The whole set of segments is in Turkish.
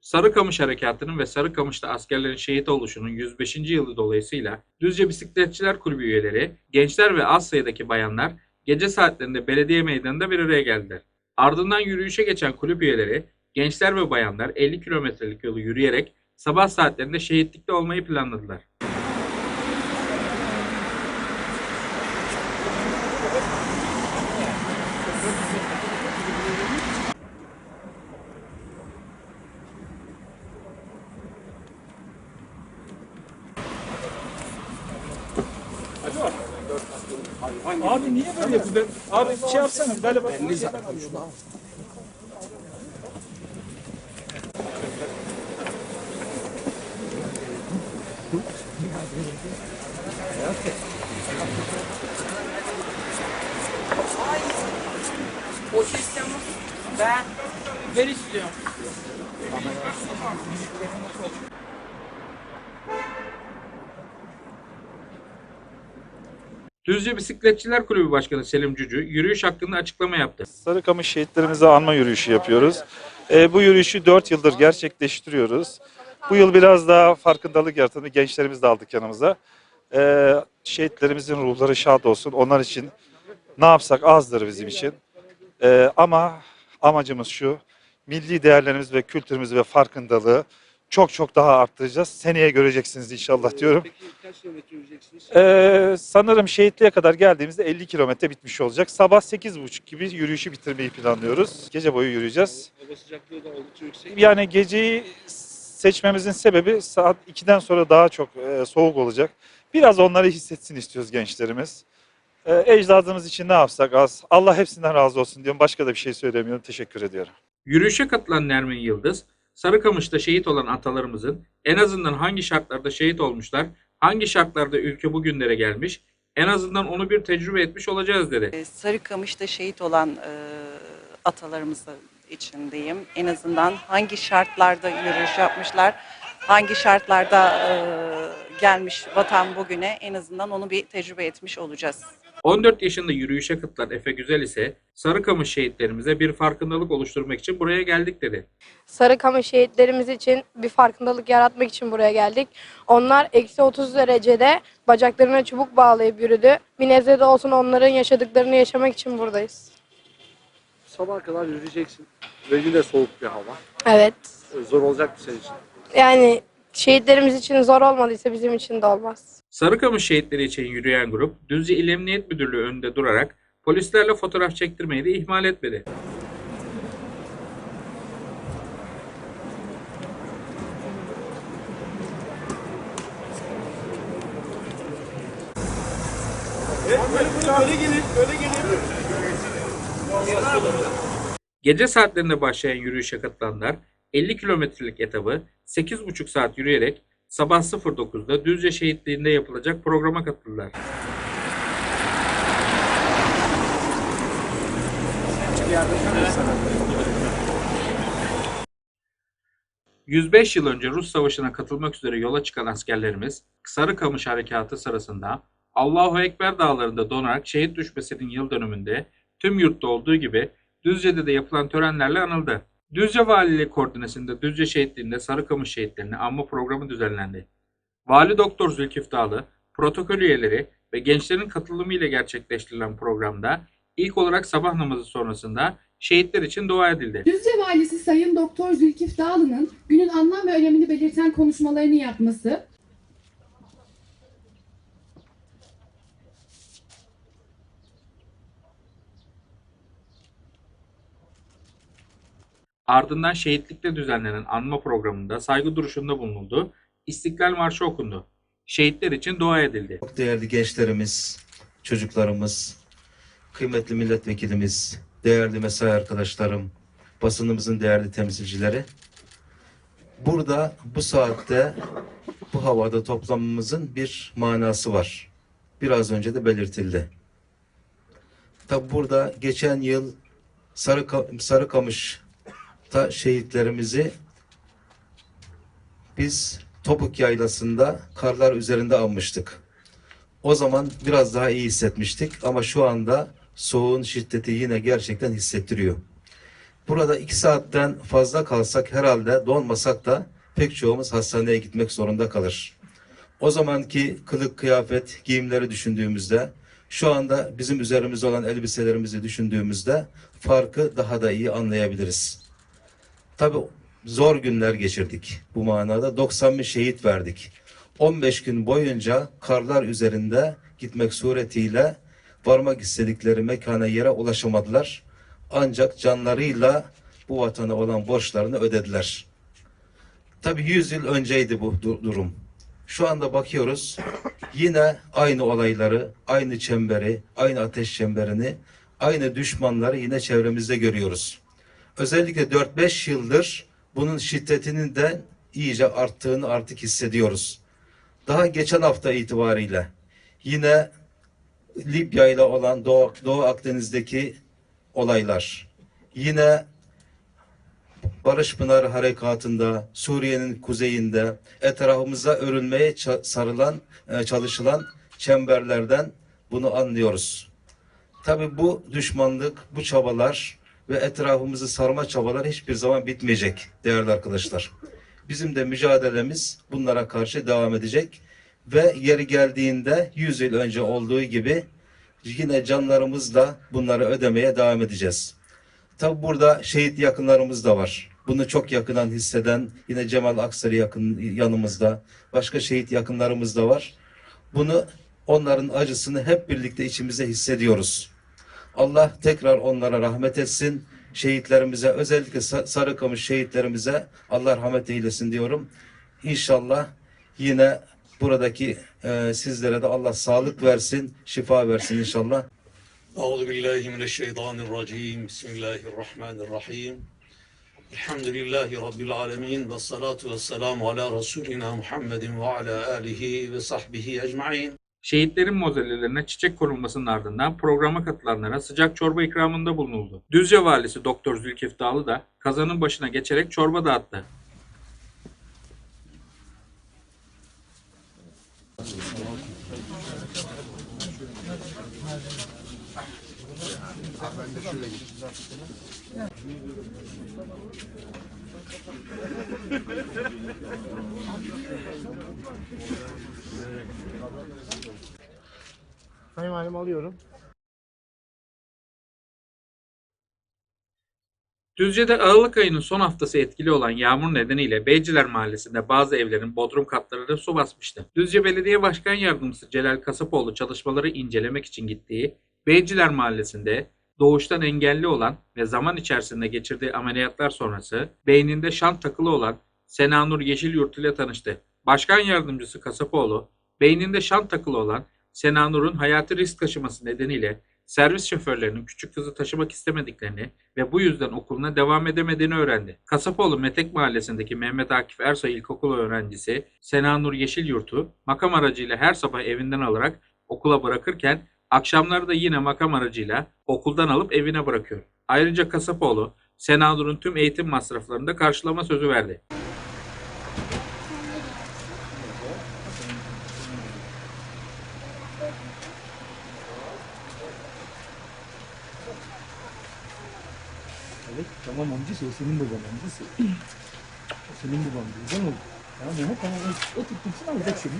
Sarıkamış Harekatı'nın ve Sarıkamış'ta askerlerin şehit oluşunun 105. yılı dolayısıyla Düzce Bisikletçiler Kulübü üyeleri, gençler ve az sayıdaki bayanlar gece saatlerinde belediye meydanında bir araya geldiler. Ardından yürüyüşe geçen kulüp üyeleri, gençler ve bayanlar 50 kilometrelik yolu yürüyerek sabah saatlerinde şehitlikte olmayı planladılar. Böyle yapıyorsun? Abi şey yapsana böyle bak. O sistemi ben ver istiyorum. Düzce Bisikletçiler Kulübü Başkanı Selim Cücü yürüyüş hakkında açıklama yaptı. Sarıkamış şehitlerimizi anma yürüyüşü yapıyoruz. Ee, bu yürüyüşü 4 yıldır gerçekleştiriyoruz. Bu yıl biraz daha farkındalık yaratanı gençlerimiz de aldık yanımıza. Ee, şehitlerimizin ruhları şad olsun. Onlar için ne yapsak azdır bizim için. Ee, ama amacımız şu, milli değerlerimiz ve kültürümüzü ve farkındalığı çok çok daha arttıracağız. Seneye göreceksiniz inşallah diyorum. Peki kaç kilometre yürüyeceksiniz? Ee, sanırım şehitliğe kadar geldiğimizde 50 kilometre bitmiş olacak. Sabah 8.30 gibi yürüyüşü bitirmeyi planlıyoruz. Gece boyu yürüyeceğiz. Hava sıcaklığı da oldukça yüksek. Yani geceyi seçmemizin sebebi saat 2'den sonra daha çok e, soğuk olacak. Biraz onları hissetsin istiyoruz gençlerimiz. E, ecdadımız için ne yapsak az. Allah hepsinden razı olsun diyorum. Başka da bir şey söylemiyorum. Teşekkür ediyorum. Yürüyüşe katılan Nermin Yıldız, Sarıkamış'ta şehit olan atalarımızın en azından hangi şartlarda şehit olmuşlar, hangi şartlarda ülke bugünlere gelmiş, en azından onu bir tecrübe etmiş olacağız dedi. Ee, Sarıkamış'ta şehit olan e, atalarımız için diyeyim. En azından hangi şartlarda yürüyüş yapmışlar, hangi şartlarda e, gelmiş vatan bugüne en azından onu bir tecrübe etmiş olacağız. 14 yaşında yürüyüşe katılan Efe Güzel ise Sarıkamış şehitlerimize bir farkındalık oluşturmak için buraya geldik dedi. Sarıkamış şehitlerimiz için bir farkındalık yaratmak için buraya geldik. Onlar eksi 30 derecede bacaklarına çubuk bağlayıp yürüdü. Bir nebze de olsun onların yaşadıklarını yaşamak için buradayız. Sabaha kadar yürüyeceksin. Ve yine soğuk bir hava. Evet. Zor olacak mı senin için? Yani şehitlerimiz için zor olmadıysa bizim için de olmaz. Sarıkamış şehitleri için yürüyen grup Düzce İl Emniyet Müdürlüğü önünde durarak polislerle fotoğraf çektirmeyi de ihmal etmedi. Gece saatlerinde başlayan yürüyüşe katılanlar 50 kilometrelik etabı 8,5 saat yürüyerek sabah 09'da Düzce Şehitliği'nde yapılacak programa katıldılar. ...105 yıl önce Rus Savaşı'na katılmak üzere yola çıkan askerlerimiz... ...Sarıkamış Harekatı sırasında... ...Allahu Ekber dağlarında donarak şehit düşmesinin yıl dönümünde... ...tüm yurtta olduğu gibi... ...Düzce'de de yapılan törenlerle anıldı. Düzce Valiliği koordinesinde Düzce Şehitliği'nde Sarıkamış şehitlerini anma programı düzenlendi. Vali Doktor Zülkif Dağlı, protokol üyeleri ve gençlerin katılımıyla gerçekleştirilen programda ilk olarak sabah namazı sonrasında şehitler için dua edildi. Düzce Valisi Sayın Doktor Zülkif Dağlı'nın günün anlam ve önemini belirten konuşmalarını yapması, Ardından şehitlikte düzenlenen anma programında saygı duruşunda bulunuldu, İstiklal Marşı okundu. Şehitler için dua edildi. Çok değerli gençlerimiz, çocuklarımız, kıymetli milletvekilimiz, değerli mesai arkadaşlarım, basınımızın değerli temsilcileri. Burada bu saatte bu havada toplamımızın bir manası var. Biraz önce de belirtildi. Tabi burada geçen yıl Sarıka, Sarıkamış'ta şehitlerimizi biz Topuk Yaylası'nda karlar üzerinde anmıştık. O zaman biraz daha iyi hissetmiştik ama şu anda soğuğun şiddeti yine gerçekten hissettiriyor. Burada iki saatten fazla kalsak herhalde donmasak da pek çoğumuz hastaneye gitmek zorunda kalır. O zamanki kılık kıyafet giyimleri düşündüğümüzde şu anda bizim üzerimizde olan elbiselerimizi düşündüğümüzde farkı daha da iyi anlayabiliriz. Tabi zor günler geçirdik bu manada. 90 bin şehit verdik. 15 gün boyunca karlar üzerinde gitmek suretiyle varmak istedikleri mekana yere ulaşamadılar. Ancak canlarıyla bu vatana olan borçlarını ödediler. Tabi 100 yıl önceydi bu du- durum. Şu anda bakıyoruz yine aynı olayları, aynı çemberi, aynı ateş çemberini, aynı düşmanları yine çevremizde görüyoruz. Özellikle 4-5 yıldır bunun şiddetinin de iyice arttığını artık hissediyoruz. Daha geçen hafta itibariyle yine Libya ile olan Doğu, Doğu Akdeniz'deki olaylar, yine Barış Pınarı Harekatı'nda, Suriye'nin kuzeyinde, etrafımıza örülmeye sarılan, e, çalışılan çemberlerden bunu anlıyoruz. Tabi bu düşmanlık, bu çabalar ve etrafımızı sarma çabalar hiçbir zaman bitmeyecek değerli arkadaşlar. Bizim de mücadelemiz bunlara karşı devam edecek ve yeri geldiğinde 100 yıl önce olduğu gibi yine canlarımızla bunları ödemeye devam edeceğiz. Tabi burada şehit yakınlarımız da var. Bunu çok yakından hisseden yine Cemal Aksarı yakın yanımızda. Başka şehit yakınlarımız da var. Bunu onların acısını hep birlikte içimizde hissediyoruz. Allah tekrar onlara rahmet etsin. Şehitlerimize özellikle Sarıkamış şehitlerimize Allah rahmet eylesin diyorum. İnşallah yine buradaki e, sizlere de Allah sağlık versin, şifa versin inşallah. Euzu billahi mineşşeytanirracim. Bismillahirrahmanirrahim. Elhamdülillahi rabbil alamin ve salatu vesselamü ala resulina Muhammedin ve ala alihi ve sahbihi ecmaîn. Şehitlerin mozellelerine çiçek konulmasının ardından programa katılanlara sıcak çorba ikramında bulunuldu. Düzce valisi Doktor Zülkif Dağlı da kazanın başına geçerek çorba dağıttı. Sayın Valim alıyorum. Düzce'de Aralık ayının son haftası etkili olan yağmur nedeniyle Beyciler Mahallesi'nde bazı evlerin bodrum katlarını su basmıştı. Düzce Belediye Başkan Yardımcısı Celal Kasapoğlu çalışmaları incelemek için gittiği Beyciler Mahallesi'nde doğuştan engelli olan ve zaman içerisinde geçirdiği ameliyatlar sonrası beyninde şant takılı olan Senanur Yeşilyurt ile tanıştı. Başkan Yardımcısı Kasapoğlu, beyninde şant takılı olan Senanur'un hayati risk taşıması nedeniyle servis şoförlerinin küçük kızı taşımak istemediklerini ve bu yüzden okuluna devam edemediğini öğrendi. Kasapoğlu Metek Mahallesi'ndeki Mehmet Akif Ersoy İlkokulu öğrencisi Senanur Yeşilyurt'u makam aracıyla her sabah evinden alarak okula bırakırken akşamları da yine makam aracıyla okuldan alıp evine bırakıyor. Ayrıca Kasapoğlu Senanur'un tüm eğitim masraflarını da karşılama sözü verdi. Evet tamam amcası o senin baban amcası. Senin baban diyeceğim o. Tamam? Tamam o, o tuttursun alacak seni.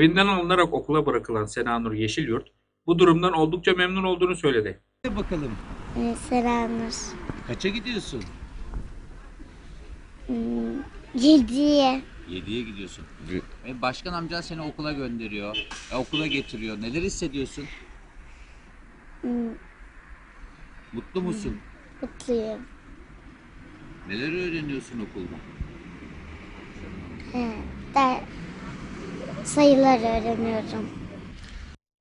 Evinden alınarak okula bırakılan Senanur Yeşilyurt bu durumdan oldukça memnun olduğunu söyledi. bakalım. Selamlar. Kaça gidiyorsun? Yediye. 7'ye gidiyorsun. E, başkan amcan seni okula gönderiyor. E, okula getiriyor. Neler hissediyorsun? Mutlu musun? Mutluyum. Neler öğreniyorsun okulda? He, der, sayılar öğreniyorum.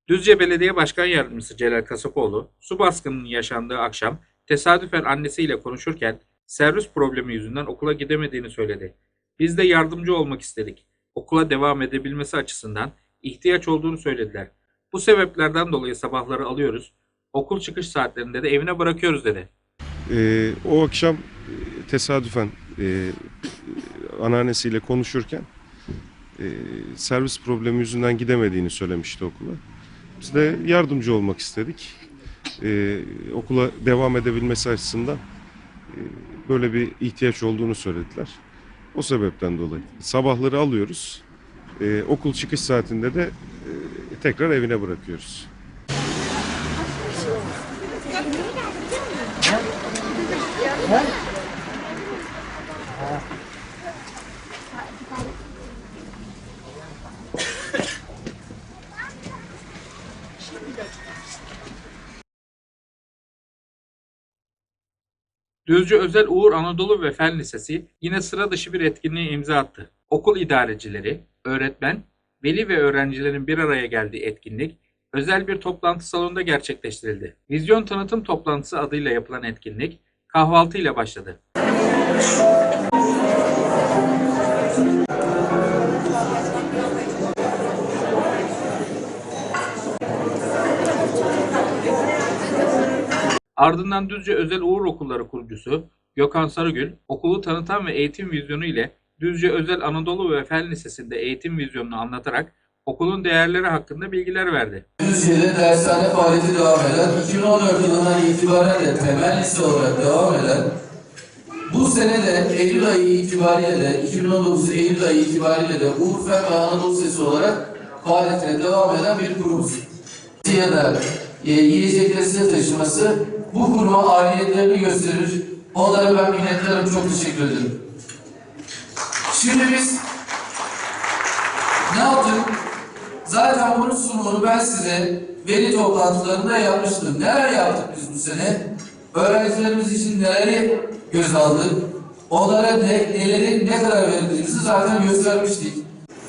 Düzce Belediye Başkan Yardımcısı Celal Kasapoğlu, su baskınının yaşandığı akşam tesadüfen annesiyle konuşurken servis problemi yüzünden okula gidemediğini söyledi. Biz de yardımcı olmak istedik. Okula devam edebilmesi açısından ihtiyaç olduğunu söylediler. Bu sebeplerden dolayı sabahları alıyoruz, okul çıkış saatlerinde de evine bırakıyoruz dedi. Ee, o akşam e, tesadüfen e, anneannesiyle konuşurken e, servis problemi yüzünden gidemediğini söylemişti okula. Biz de yardımcı olmak istedik. E, okula devam edebilmesi açısından e, böyle bir ihtiyaç olduğunu söylediler. O sebepten dolayı. Sabahları alıyoruz. E, okul çıkış saatinde de e, tekrar evine bırakıyoruz. Düzce Özel Uğur Anadolu ve Fen Lisesi yine sıra dışı bir etkinliğe imza attı. Okul idarecileri, öğretmen, veli ve öğrencilerin bir araya geldiği etkinlik özel bir toplantı salonunda gerçekleştirildi. Vizyon tanıtım toplantısı adıyla yapılan etkinlik kahvaltı ile başladı. Ardından Düzce Özel Uğur Okulları kurucusu Gökhan Sarıgül, okulu tanıtan ve eğitim vizyonu ile Düzce Özel Anadolu ve Fen Lisesi'nde eğitim vizyonunu anlatarak okulun değerleri hakkında bilgiler verdi. Düzce'de dershane faaliyeti devam eden, 2014 yılından itibaren de temel lise olarak devam eden, bu sene de Eylül ayı itibariyle de, 2019 Eylül ayı itibariyle de Urfa ve Anadolu Lisesi olarak faaliyetine devam eden bir kurumuz. Ya da e, yiyecekleri size taşıması bu kuruma aidiyetlerini gösterir. Onlara ben minnettarım, çok teşekkür ederim. Şimdi biz ne yaptık? Zaten bunun sunumunu ben size veli toplantılarında yapmıştım. Neler yaptık biz bu sene? Öğrencilerimiz için neleri göz aldık? Onlara ne, neleri ne kadar verdiğimizi zaten göstermiştik.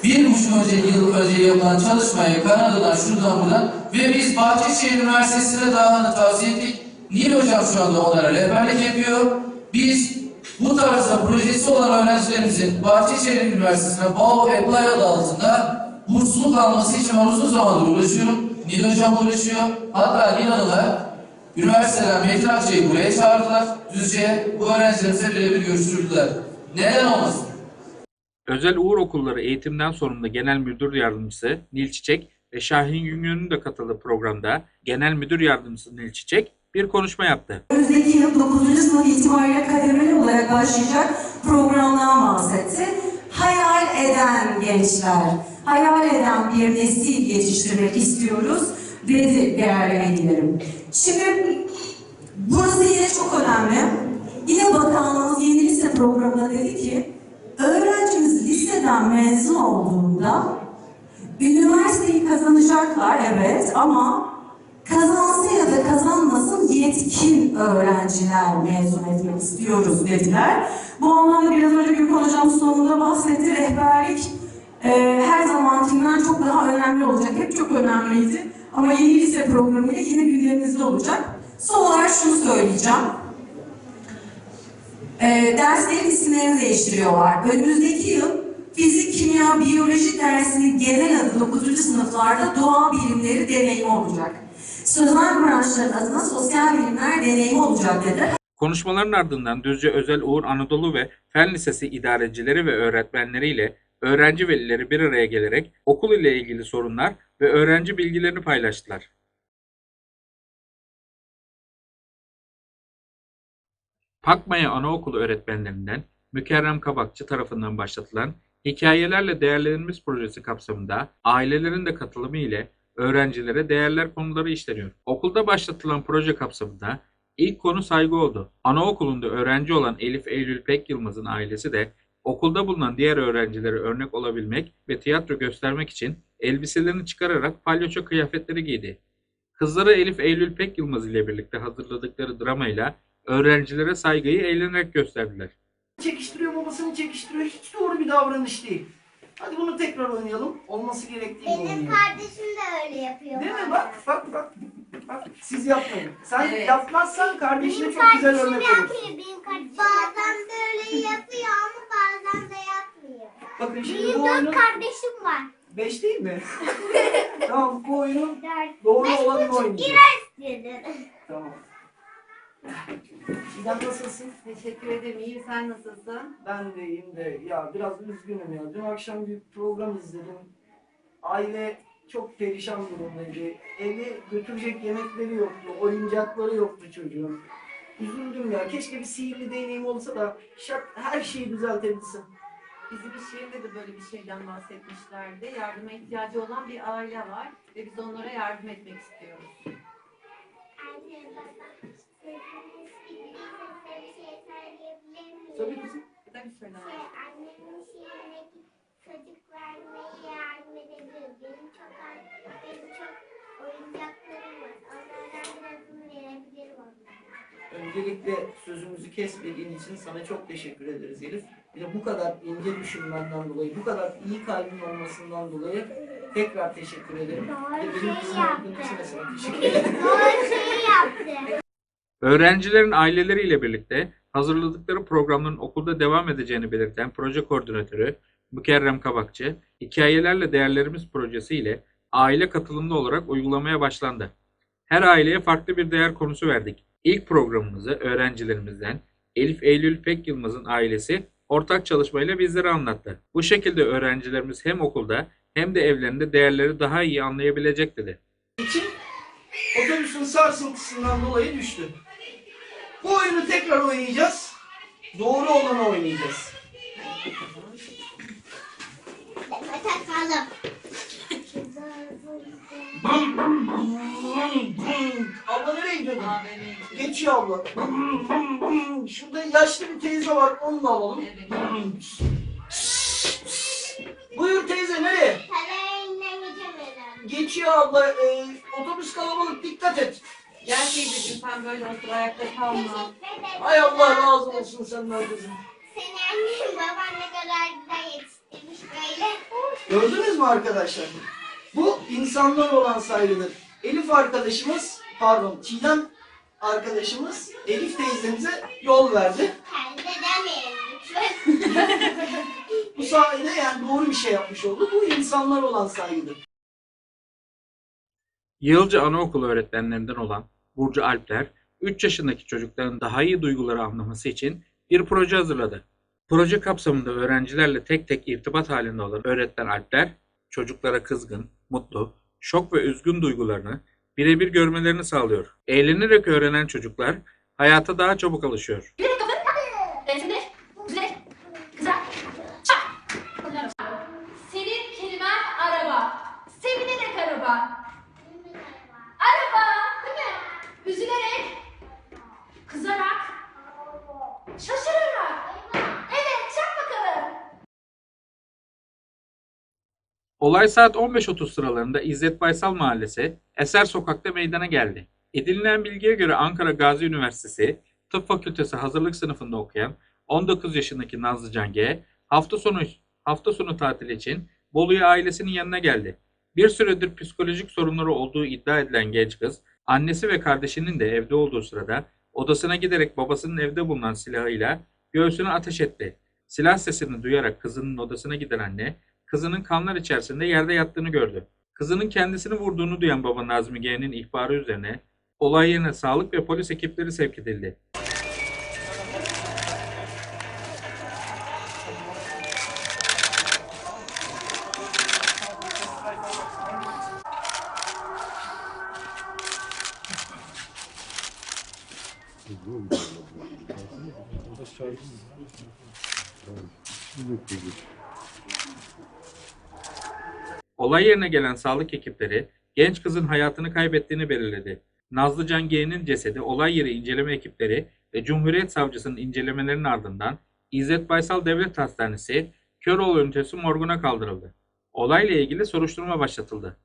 Bir buçuk önce, yıl önce yapılan çalışmayı Kanada'dan şuradan buradan ve biz Bahçeşehir Üniversitesi'ne daha tavsiye ettik. Nil Hocam şu anda onlara rehberlik yapıyor. Biz bu tarzda projesi olan öğrencilerimizin Bahçeşehir Üniversitesi'ne Bao Apply adı altında bursluluk alması için ben uzun zamandır uğraşıyorum. Nil Hocam uğraşıyor. Hatta Nil Hanım'la üniversiteden Metin Akçay'ı buraya çağırdılar. Düzce'ye bu öğrencilerimize birebir görüştürdüler. Neden olmasın? Özel Uğur Okulları eğitimden sorumlu Genel Müdür Yardımcısı Nil Çiçek ve Şahin Güngör'ün de katıldığı programda Genel Müdür Yardımcısı Nil Çiçek bir konuşma yaptı. Önümüzdeki yıl 9. sınıf itibariyle kademeli olarak başlayacak programdan bahsetti. Hayal eden gençler, hayal eden bir nesil yetiştirmek istiyoruz dedi değerli velilerim. Şimdi burası yine çok önemli. Yine bakanlığımız yeni lise programında dedi ki öğrencimiz liseden mezun olduğunda üniversiteyi kazanacaklar evet ama kazansın ya da kazanmasın yetkin öğrenciler mezun etmek istiyoruz dediler. Bu anlamda biraz önce Gülkan Hocam sonunda bahsetti. Rehberlik e, her zamankinden çok daha önemli olacak. Hep çok önemliydi. Ama yeni lise programıyla yine gündemimizde olacak. Son olarak şunu söyleyeceğim. E, derslerin isimlerini değiştiriyorlar. Önümüzdeki yıl fizik, kimya, biyoloji dersinin genel adı 9. sınıflarda doğa bilimleri deneyimi olacak. Sözel branşların adına sosyal bilimler deneyimi olacak dedi. Konuşmaların ardından Düzce Özel Uğur Anadolu ve Fen Lisesi idarecileri ve öğretmenleriyle öğrenci velileri bir araya gelerek okul ile ilgili sorunlar ve öğrenci bilgilerini paylaştılar. Pakmaya Anaokulu öğretmenlerinden Mükerrem Kabakçı tarafından başlatılan Hikayelerle Değerlerimiz projesi kapsamında ailelerin de katılımı ile öğrencilere değerler konuları işleniyor. Okulda başlatılan proje kapsamında ilk konu saygı oldu. Anaokulunda öğrenci olan Elif Eylül Pek Yılmaz'ın ailesi de okulda bulunan diğer öğrencilere örnek olabilmek ve tiyatro göstermek için elbiselerini çıkararak palyaço kıyafetleri giydi. Kızları Elif Eylül Pek Yılmaz ile birlikte hazırladıkları dramayla öğrencilere saygıyı eğlenerek gösterdiler. Çekiştiriyor babasını çekiştiriyor. Hiç doğru bir davranış değil. Hadi bunu tekrar oynayalım. Olması gerektiği gibi oynayalım. kardeşim de öyle yapıyor. Değil mi? Bak bak bak. Bak siz yapmayın. Sen Evet. yapmazsan kardeşine Benim çok güzel kardeşim örnek olursun. yapmıyor. Benim kardeşim bazen böyle yapıyor ama bazen de yapmıyor. Bakın şimdi Benim bu dört oyunun kardeşim var. beş değil mi? tamam bu oyunun Dört. doğru Beş olanını buçuk oynayacağız. girer dedi. Tamam. Çiğdem nasılsın? Teşekkür ederim. İyiyim. Sen nasılsın? Ben de iyiyim de ya biraz üzgünüm ya. Dün akşam bir program izledim. Aile çok perişan durumdaydı. Eve götürecek yemekleri yoktu, oyuncakları yoktu çocuğun. Üzüldüm ya. Keşke bir sihirli değneğim olsa da şak her şeyi düzeltebilsem. Bizim iş yerinde de böyle bir şeyden bahsetmişlerdi. Yardıma ihtiyacı olan bir aile var ve biz onlara yardım etmek istiyoruz. Anne baba, bittiyse size bir şey söyleyebilir miyim? Tabii kızım. Tabii söyle. Şey, annemin şiirine çocuk vermeye yardım edebilir. Benim çok, benim çok oyuncaklarım var. Onlardan birazını verebilirim onlara. Öncelikle sözümüzü kesmediğin için sana çok teşekkür ederiz Elif. Bir de bu kadar ince düşünmenden dolayı, bu kadar iyi kalbin olmasından dolayı tekrar teşekkür ederim. De sana teşekkür ederim. Doğru şeyi yaptı. Öğrencilerin aileleriyle birlikte hazırladıkları programların okulda devam edeceğini belirten proje koordinatörü Mükerrem Kabakçı, Hikayelerle Değerlerimiz projesi ile aile katılımlı olarak uygulamaya başlandı. Her aileye farklı bir değer konusu verdik. İlk programımızı öğrencilerimizden Elif Eylül Pek Yılmaz'ın ailesi ortak çalışmayla bizlere anlattı. Bu şekilde öğrencilerimiz hem okulda hem de evlerinde değerleri daha iyi anlayabilecek dedi. için otobüsün sarsıntısından dolayı düştü. Bu oyunu tekrar oynayacağız. Doğru olanı oynayacağız. Takalım. abla nereye gidiyorsun? Geçiyor abla. Şurada yaşlı bir teyze var. Onu da alalım. Buyur teyze nereye? Geçiyor abla. Ee, otobüs kalabalık. Dikkat et. Gel teyzeciğim sen böyle otur ayakta kalma. Hay Allah razı olsun senden kızım. Seni annem baban ne kadar güzel yetiştirmiş böyle. Gördünüz mü arkadaşlar? Bu insanlar olan saygıdır. Elif arkadaşımız, pardon Çiğdem arkadaşımız Elif teyzemize yol verdi. Kendi demeyelim. Bu sayede yani doğru bir şey yapmış oldu. Bu insanlar olan saygıdır. Yılca Anaokulu öğretmenlerinden olan Burcu Alpler, 3 yaşındaki çocukların daha iyi duyguları anlaması için bir proje hazırladı. Proje kapsamında öğrencilerle tek tek irtibat halinde olan öğretmen Alpler, çocuklara kızgın, mutlu, şok ve üzgün duygularını birebir görmelerini sağlıyor. Eğlenerek öğrenen çocuklar hayata daha çabuk alışıyor. Senin kelimen araba. Sevinerek araba. Değil mi? Üzülerek. Kızarak. Şaşırarak. Evet çak bakalım. Olay saat 15.30 sıralarında İzzet Baysal Mahallesi Eser Sokak'ta meydana geldi. Edinilen bilgiye göre Ankara Gazi Üniversitesi Tıp Fakültesi hazırlık sınıfında okuyan 19 yaşındaki Nazlıcan G hafta sonu hafta sonu tatili için Bolu'ya ailesinin yanına geldi. Bir süredir psikolojik sorunları olduğu iddia edilen genç kız, annesi ve kardeşinin de evde olduğu sırada odasına giderek babasının evde bulunan silahıyla göğsüne ateş etti. Silah sesini duyarak kızının odasına giden anne, kızının kanlar içerisinde yerde yattığını gördü. Kızının kendisini vurduğunu duyan baba Nazmi G'nin ihbarı üzerine olay yerine sağlık ve polis ekipleri sevk edildi. Olay yerine gelen sağlık ekipleri genç kızın hayatını kaybettiğini belirledi. Nazlıcan G'nin cesedi olay yeri inceleme ekipleri ve Cumhuriyet Savcısının incelemelerinin ardından İzzet Baysal Devlet Hastanesi Köroğlu ünitesi morguna kaldırıldı. Olayla ilgili soruşturma başlatıldı.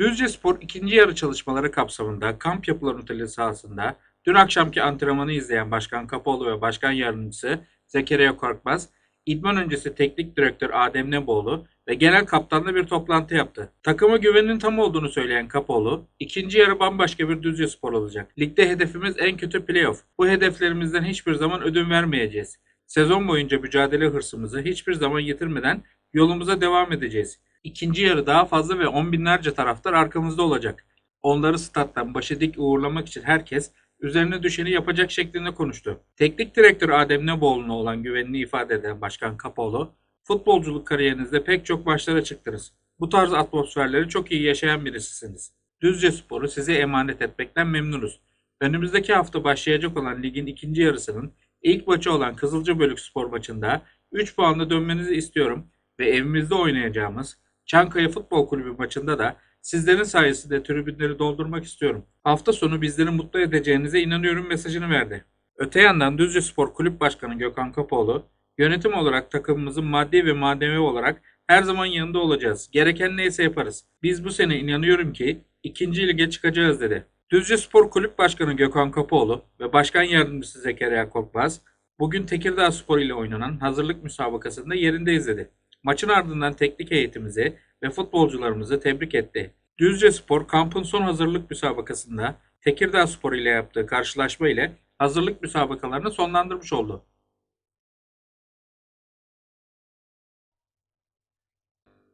Düzce Spor ikinci yarı çalışmaları kapsamında kamp yapılan otelin sahasında dün akşamki antrenmanı izleyen Başkan Kapaoğlu ve Başkan Yardımcısı Zekeriya Korkmaz, İdman öncesi teknik direktör Adem Neboğlu ve genel kaptanla bir toplantı yaptı. Takıma güvenin tam olduğunu söyleyen Kapoğlu, ikinci yarı bambaşka bir Düzce Spor olacak. Ligde hedefimiz en kötü playoff. Bu hedeflerimizden hiçbir zaman ödün vermeyeceğiz. Sezon boyunca mücadele hırsımızı hiçbir zaman yitirmeden yolumuza devam edeceğiz. İkinci yarı daha fazla ve on binlerce taraftar arkamızda olacak. Onları stat'tan başı dik uğurlamak için herkes üzerine düşeni yapacak şeklinde konuştu. Teknik direktör Adem Neboğlu'na olan güvenini ifade eden Başkan Kapoğlu, futbolculuk kariyerinizde pek çok maçlara çıktınız. Bu tarz atmosferleri çok iyi yaşayan birisisiniz. Düzce Spor'u size emanet etmekten memnunuz. Önümüzdeki hafta başlayacak olan ligin ikinci yarısının ilk maçı olan Kızılcabölük Spor maçında 3 puanla dönmenizi istiyorum ve evimizde oynayacağımız Çankaya Futbol Kulübü maçında da sizlerin sayesinde tribünleri doldurmak istiyorum. Hafta sonu bizleri mutlu edeceğinize inanıyorum mesajını verdi. Öte yandan Düzce Spor Kulüp Başkanı Gökhan Kapoğlu, yönetim olarak takımımızın maddi ve manevi olarak her zaman yanında olacağız. Gereken neyse yaparız. Biz bu sene inanıyorum ki ikinci lige çıkacağız dedi. Düzce Spor Kulüp Başkanı Gökhan Kapoğlu ve Başkan Yardımcısı Zekeriya Korkmaz, bugün Tekirdağ Spor ile oynanan hazırlık müsabakasında yerinde izledi. Maçın ardından teknik heyetimizi ve futbolcularımızı tebrik etti. Düzce Spor kampın son hazırlık müsabakasında Tekirdağ Spor ile yaptığı karşılaşma ile hazırlık müsabakalarını sonlandırmış oldu.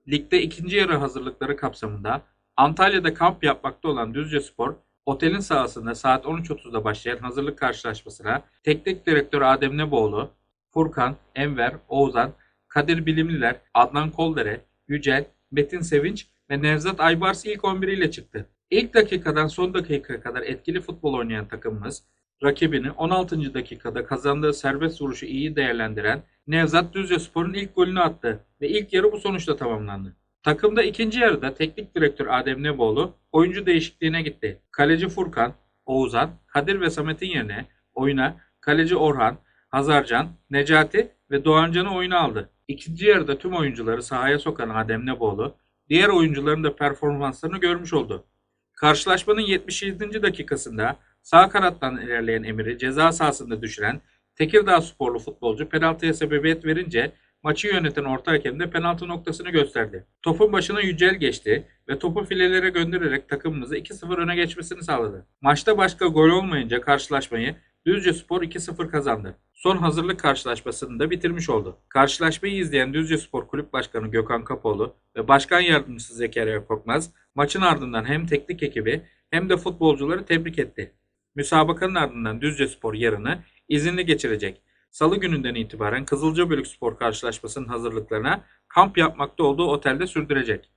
Ligde ikinci yarı hazırlıkları kapsamında Antalya'da kamp yapmakta olan Düzce Spor, otelin sahasında saat 13.30'da başlayan hazırlık karşılaşmasına teknik direktör Adem Neboğlu, Furkan, Enver, Oğuzhan, Kadir Bilimliler, Adnan Koldere, Yücel, Metin Sevinç ve Nevzat Aybars ilk 11 ile çıktı. İlk dakikadan son dakikaya kadar etkili futbol oynayan takımımız, rakibini 16. dakikada kazandığı serbest vuruşu iyi değerlendiren Nevzat Düzcespor'un ilk golünü attı ve ilk yarı bu sonuçla tamamlandı. Takımda ikinci yarıda teknik direktör Adem Neboğlu oyuncu değişikliğine gitti. Kaleci Furkan, Oğuzhan, Kadir ve Samet'in yerine oyuna kaleci Orhan, Hazarcan, Necati ve Doğancan'ı oyuna aldı. İkinci yarıda tüm oyuncuları sahaya sokan Adem Neboğlu, diğer oyuncuların da performanslarını görmüş oldu. Karşılaşmanın 77. dakikasında sağ kanattan ilerleyen Emir'i ceza sahasında düşüren Tekirdağ sporlu futbolcu penaltıya sebebiyet verince maçı yöneten orta hakem de penaltı noktasını gösterdi. Topun başına Yücel geçti ve topu filelere göndererek takımımızı 2-0 öne geçmesini sağladı. Maçta başka gol olmayınca karşılaşmayı Düzce Spor 2-0 kazandı. Son hazırlık karşılaşmasını da bitirmiş oldu. Karşılaşmayı izleyen Düzce Spor Kulüp Başkanı Gökhan Kapoğlu ve Başkan Yardımcısı Zekeriya Korkmaz maçın ardından hem teknik ekibi hem de futbolcuları tebrik etti. Müsabakanın ardından Düzce Spor yarını izinli geçirecek. Salı gününden itibaren Kızılcabölük Spor karşılaşmasının hazırlıklarına kamp yapmakta olduğu otelde sürdürecek.